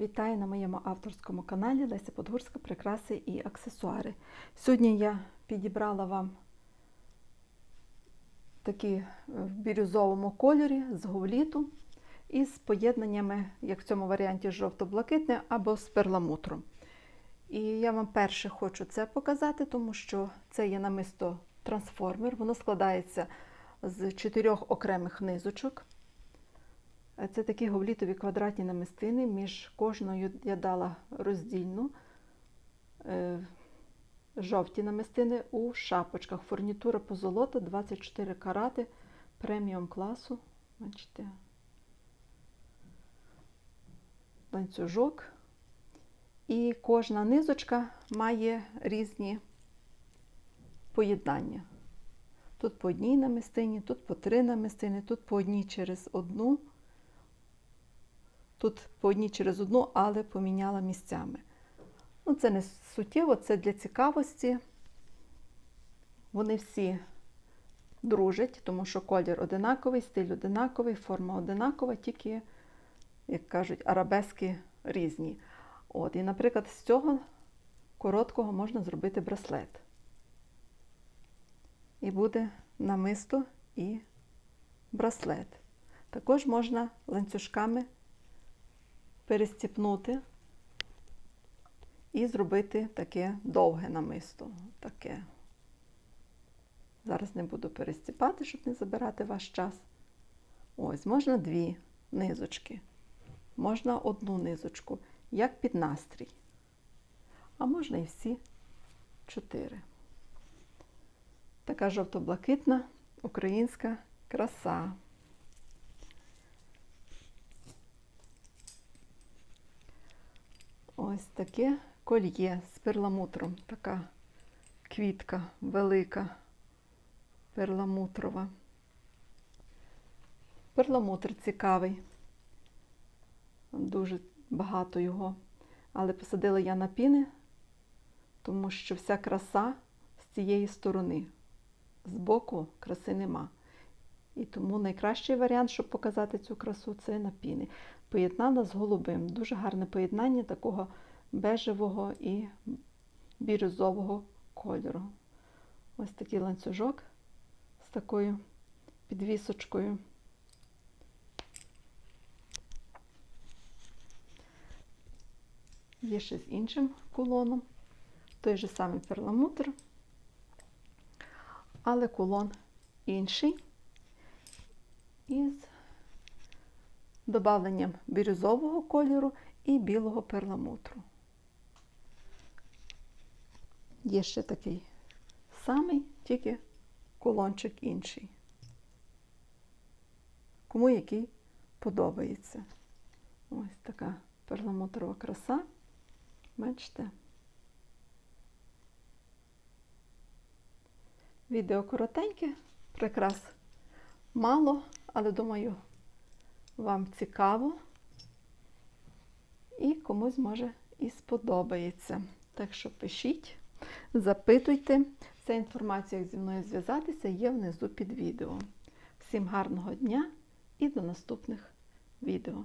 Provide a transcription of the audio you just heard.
Вітаю на моєму авторському каналі Леся Подгурська Прикраси і аксесуари. Сьогодні я підібрала вам такі е, в бірюзовому кольорі з говліту із поєднаннями, як в цьому варіанті, жовто-блакитне або з перламутром. І я вам перше хочу це показати, тому що це є намисто трансформер. Воно складається з чотирьох окремих низочок. Це такі говлітові квадратні намистини. Між кожною я дала роздільну е, жовті намистини у шапочках. Фурнітура позолота 24 карати преміум класу. Бачите, ланцюжок. І кожна низочка має різні поєднання. Тут по одній намистині, тут по три намистини, тут по одній через одну. Тут по одній через одну, але поміняла місцями. Ну, Це не суттєво, це для цікавості. Вони всі дружать, тому що колір одинаковий, стиль одинаковий, форма одинакова, тільки, як кажуть, арабески різні. От, І, наприклад, з цього короткого можна зробити браслет. І буде намисто і браслет. Також можна ланцюжками перестіпнути і зробити таке довге намисто. Таке. Зараз не буду перестіпати, щоб не забирати ваш час. Ось, можна дві низочки, можна одну низочку, як під настрій. А можна і всі чотири. Така жовто-блакитна українська краса. Ось таке кольє з перламутром. Така квітка велика, перламутрова. Перламутр цікавий, дуже багато його. Але посадила я на піни, тому що вся краса з цієї сторони. Збоку краси нема. І тому найкращий варіант, щоб показати цю красу, це на піни. Поєднала з голубим. Дуже гарне поєднання такого бежевого і бірюзового кольору. Ось такий ланцюжок з такою підвісочкою. Є ще з іншим кулоном, той же самий перламутр, але кулон інший із добавленням бірюзового кольору і білого перламутру. Є ще такий самий, тільки кулончик інший. Кому який подобається. Ось така перламутрова краса. Бачите? Відео коротеньке, прикрас мало, але думаю, вам цікаво і комусь може і сподобається. Так що пишіть, запитуйте. Вся інформація, як зі мною зв'язатися, є внизу під відео. Всім гарного дня і до наступних відео.